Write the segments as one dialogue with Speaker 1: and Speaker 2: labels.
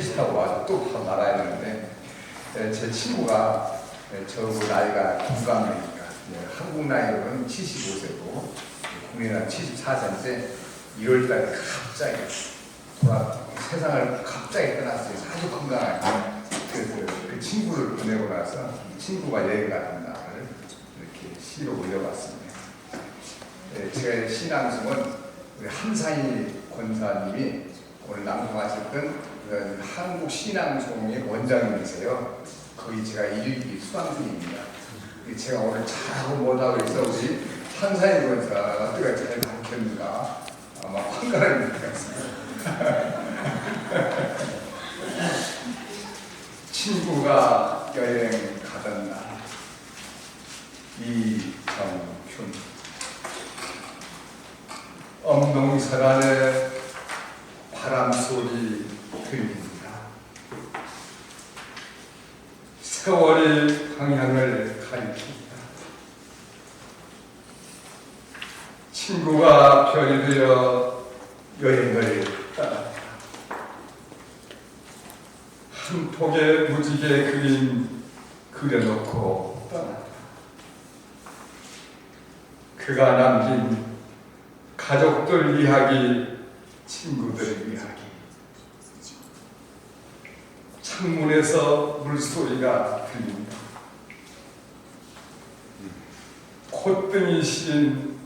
Speaker 1: 타고 와서 또 바로 되는데 에, 제 친구가 에, 저보고 나이가 동갑이니까 예, 한국 나이로는 75세고 국내는 74세인데 1월달에 갑자기 돌아 세상을 갑자기 떠났어요. 아주 건강하게. 그래서 그 친구를 보내고 나서 친구가 여행 가는 날을 이렇게 시로 올려봤습니다. 예, 제 신앙송은 우리 한사희 권사님이 오늘 낭송하셨던 그 한국 신앙송의 원장님이세요. 거기 제가 일기 수강생입니다. 제가 오늘 잘하고 못하고 있어 우리 한사희 권사가 어떻게 잘 가르쳤는가 아마 판가름이 것 같습니다. 친구가 여행 가던 날 이정춘 안에 바람 소리 들립니다. 세월이 방향을 가리킵니다. 친구가 별이 되어 여행을 떠납니다. 한 폭의 무지개 그림 그려놓고 떠납니다. 그가 남긴 가족들 이야기, 친구들 이야기. 창문에서 물소리가 들립니다. 콧등이 신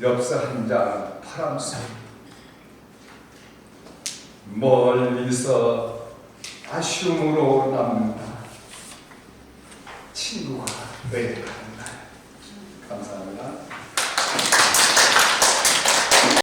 Speaker 1: 엽서 한장 바람 소리. 멀리서 아쉬움으로 남는다. 친구가 왜